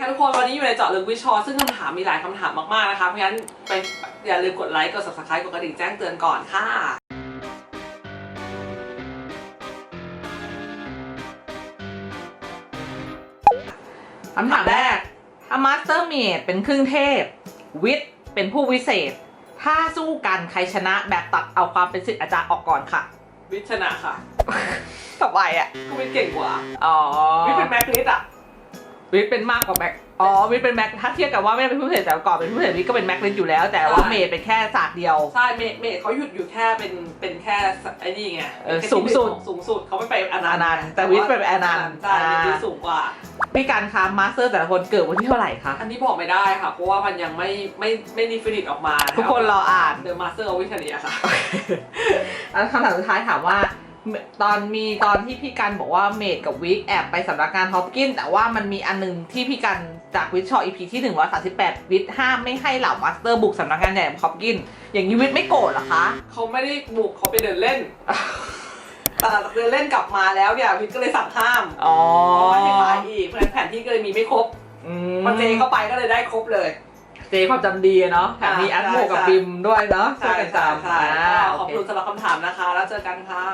ค่ะทุกคนวันนี้อยู่ในเจาะลึกวิชอซึ่งคำถามมีหลายคำถามมาก ๆ นะคะ เพราะฉะนั้นไปอย่าลืมกดไลค์ กด subscribe กดกระดิ่งแจ้งเตือนก่อนค่ะ คำถามแรก ถ้ามาสเตอร์เมดเป็นครึ่งเทพ วิทย์เป็นผู้วิเศษ ถ้าสู้กันใครชนะแบบตัดเอาความเป็นศิษย์อาจารย์ออกก่อนค่ะ วิทย์ชนะค่ะ สบายอะก็วิทย์เก่งกว่า อ๋อ วิทย์เป็นแม็กลิสอะ วิทย์เป็นมากกว่าแม็กอ๋อวิทย์เป็นแม็กถ้าเทียบกับว่าไม่ได้เป็นผู้วิเศษแต่ก่อนเป็นผู้วิเศษวิทย์ก็เป็นแม็กลิสอยู่แล้ว แต่ว่าใช่เมดเป็นแค่ศาสตร์เดียว ใช่เมย์เมย์เขาหยุดอยู่แค่เป็นเป็นแค่ไอ้นี่ไงเออป็นแค่สูงสุดสูงสุดเขาไม่ไปอนันต์อนันต์แต่วิทย์เป็นอนันต์ใช่อ่าวิทย์สูงกว่าพี่การคะมาสเตอร์แต่ละคนเกิดวันที่เท่าไหร่คะอันนี้บอกไม่ได้ค่ะ เพราะว่ามันยังไม่ไม่ไม่ดีฟินิตออกมา ทุกคนรออ่านเดอะมาสเตอร์วิทยาค่ะแล้วคำถามสุดท้ายถามว่า ตอนมีตอนที่พี่กันบอกว่าเมดกับวิกแอบไปสำนักงานฮอปกินแต่ว่ามันมีอันหนึงที่พี่กันจากวิชชออีพีที่ 138 วิทห้ามไม่ให้เหล่ามาสเตอร์บุกสำนักงานใหญ่ของฮอปกิน อย่างนี้วิทไม่โกรธเหรอคะ เขาไม่ได้บุกเขาไปเดินเล่นแต่หลังจากเดินเล่นกลับมาแล้วเนี่ยวิทย์ก็เลยสั่งห้ามอ๋อเพราะว่าให้ไปอีกเพราะฉะนั้นแผนที่ก็เลยมีไม่ครบอืพอเจเข้าไปก็เลยได้ครบเลยเจความจำดีอะเนาะแถมมีใช่แอดโมกับใช่บิมด้วยเนาะช่วใช่ยกันใช่จำใช่อ่าก็ขอบโอเคคุณสำหรับคำถามนะคะ แล้วเจอกันค่ะ